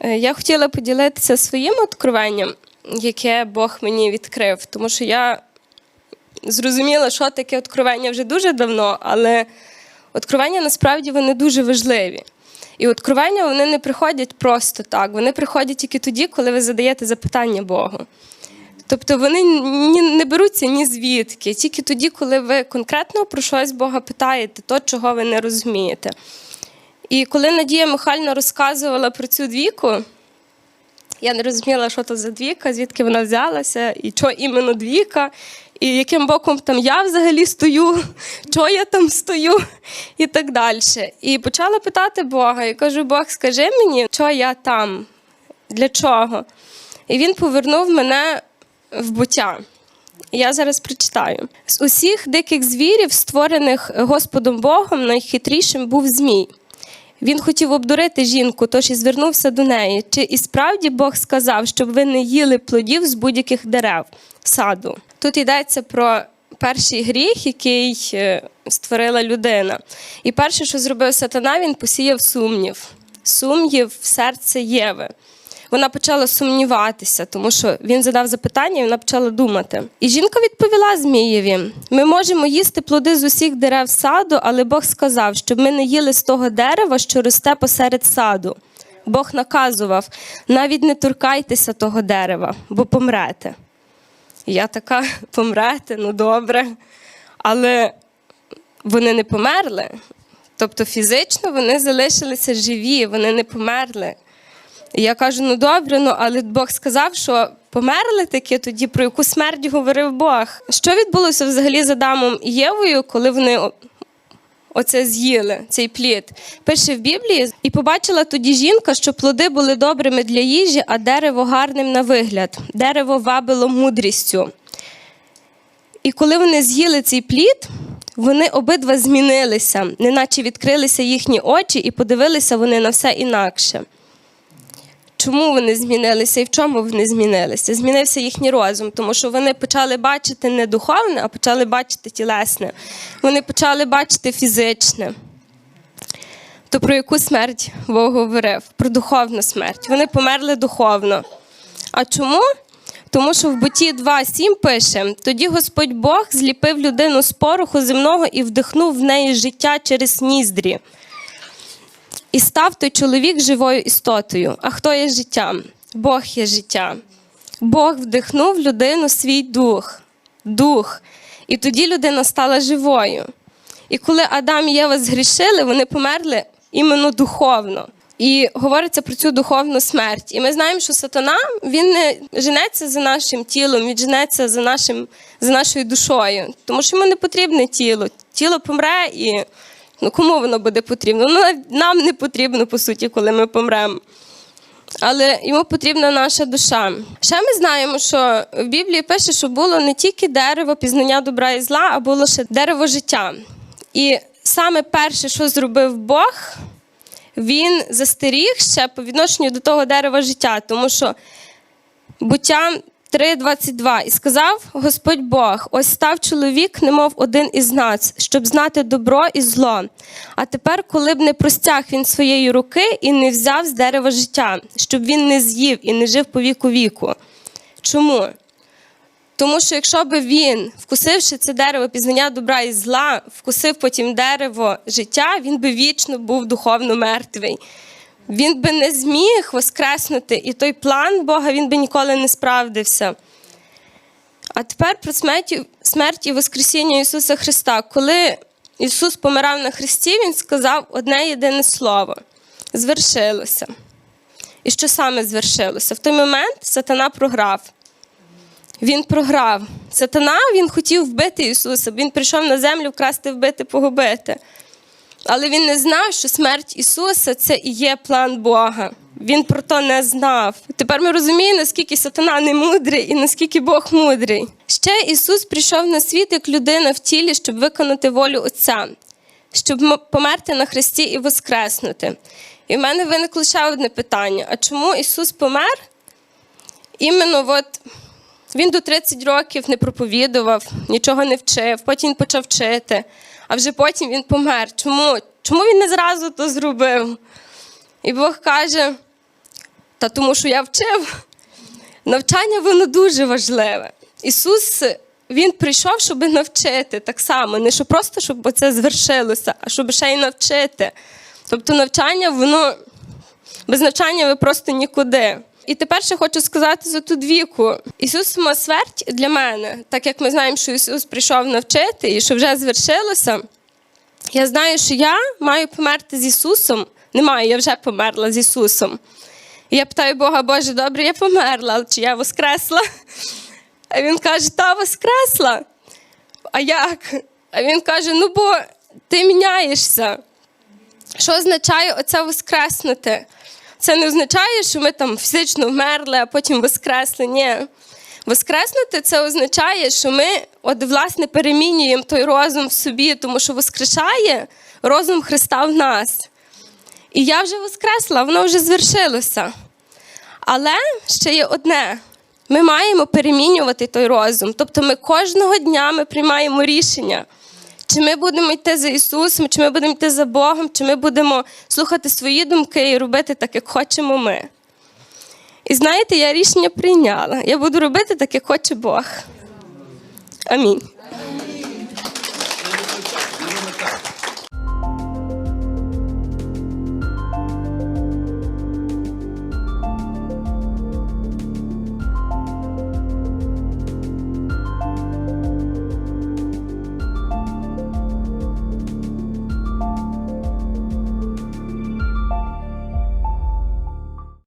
Е, Я хотіла поділитися своїм откровенням, яке Бог мені відкрив, тому що я зрозуміла, що таке откровення вже дуже давно, але откровення насправді вони дуже важливі. І откровення вони не приходять просто так, вони приходять тільки тоді, коли ви задаєте запитання Богу. Тобто вони не беруться ні звідки, тільки тоді, коли ви конкретно про щось Бога питаєте, то, чого ви не розумієте. І коли Надія Михайлівна розказувала про цю двійку, я не розуміла, що то за двійка, звідки вона взялася, і що іменно двійка, і яким боком там я взагалі стою, що я там стою, і так далі. І почала питати Бога, і кажу: Бог, скажи мені, що я там, для чого? І він повернув мене в буття. Я зараз прочитаю. З усіх диких звірів, створених Господом Богом, найхитрішим був Змій. Він хотів обдурити жінку, тож і звернувся до неї. Чи і справді Бог сказав, щоб ви не їли плодів з будь-яких дерев саду? Тут йдеться про перший гріх, який е, створила людина. І перше, що зробив сатана, він посіяв сумнів. Сумнів в серце Єви. Вона почала сумніватися, тому що він задав запитання, і вона почала думати. І жінка відповіла Змієві: ми можемо їсти плоди з усіх дерев саду, але Бог сказав, щоб ми не їли з того дерева, що росте посеред саду. Бог наказував: навіть не торкайтеся того дерева, бо помрете. Я така, помрете, ну добре. Але вони не померли. Тобто фізично вони залишилися живі, вони не померли. І я кажу: ну добре, ну але Бог сказав, що померли таки тоді, про яку смерть говорив Бог. Що відбулося взагалі з Адамом і Євою, коли вони оце з'їли, цей плід? Пише в Біблії, і побачила тоді жінка, що плоди були добрими для їжі, а дерево гарним на вигляд. Дерево вабило мудрістю. І коли вони з'їли цей плід, вони обидва змінилися, неначе відкрилися їхні очі, і подивилися вони на все інакше. Чому вони змінилися і в чому вони змінилися? Змінився їхній розум, тому що вони почали бачити не духовне, а почали бачити тілесне. Вони почали бачити фізичне. То про яку смерть Бог говорив? Про духовну смерть. Вони померли духовно. А чому? Тому що в буті 2.7 пише: тоді Господь Бог зліпив людину з пороху земного і вдихнув в неї життя через ніздрі. І став той чоловік живою істотою. А хто є життям? Бог є життя. Бог вдихнув в людину свій дух, дух. І тоді людина стала живою. І коли Адам і Єва згрішили, вони померли іменно духовно. І говориться про цю духовну смерть. І ми знаємо, що сатана він не женеться за нашим тілом, він женеться за, нашим, за нашою душою, тому що йому не потрібне тіло. Тіло помре і ну, кому воно буде потрібно? Ну, нам не потрібно, по суті, коли ми помремо. Але йому потрібна наша душа. Ще ми знаємо, що в Біблії пише, що було не тільки дерево пізнання добра і зла, а було ще дерево життя. І саме перше, що зробив Бог, він застеріг ще по відношенню до того дерева життя, тому що буття 3.22. І сказав Господь Бог: ось став чоловік, немов один із нас, щоб знати добро і зло. А тепер, коли б не простяг він своєї руки і не взяв з дерева життя, щоб він не з'їв і не жив по віку віку. Чому? Тому що якщо б він, вкусивши це дерево пізнання добра і зла, вкусив потім дерево життя, він би вічно був духовно мертвий. Він би не зміг воскреснути, і той план Бога він би ніколи не справдився. А тепер про смерть, смерть і Воскресіння Ісуса Христа. Коли Ісус помирав на Христі, Він сказав одне єдине слово: звершилося. І що саме звершилося? В той момент сатана програв. Він програв. Сатана він хотів вбити Ісуса. Він прийшов на землю вкрасти, вбити, погубити. Але він не знав, що смерть Ісуса це і є план Бога. Він про то не знав. Тепер ми розуміємо, наскільки сатана не мудрий і наскільки Бог мудрий. Ще Ісус прийшов на світ як людина в тілі, щоб виконати волю Отця, щоб померти на Христі і воскреснути. І в мене виникло ще одне питання: а чому Ісус помер? Іменно от він до 30 років не проповідував, нічого не вчив, потім почав вчити, а вже потім він помер. Чому? Чому він не зразу то зробив? І Бог каже: Та тому, що я вчив. Навчання воно дуже важливе. Ісус Він прийшов, щоб навчити так само, не щоб просто щоб це звершилося, а щоб ще й навчити. Тобто навчання, воно без навчання ви просто нікуди. І тепер ще хочу сказати за ту двіку. Ісус смерть для мене, так як ми знаємо, що Ісус прийшов навчити і що вже звершилося. Я знаю, що я маю померти з Ісусом. Не маю, я вже померла з Ісусом. І я питаю Бога, Боже, добре, я померла, чи я воскресла? А він каже, та воскресла. А як? А він каже: ну бо ти міняєшся. Що означає оце воскреснути? Це не означає, що ми там фізично вмерли, а потім воскресли. Ні. Воскреснути це означає, що ми от, власне перемінюємо той розум в собі, тому що воскрешає розум Христа в нас. І я вже воскресла, воно вже звершилося. Але ще є одне: ми маємо перемінювати той розум. Тобто ми кожного дня ми приймаємо рішення. Чи ми будемо йти за Ісусом, чи ми будемо йти за Богом, чи ми будемо слухати свої думки і робити так, як хочемо ми. І знаєте, я рішення прийняла. Я буду робити так, як хоче Бог. Амінь.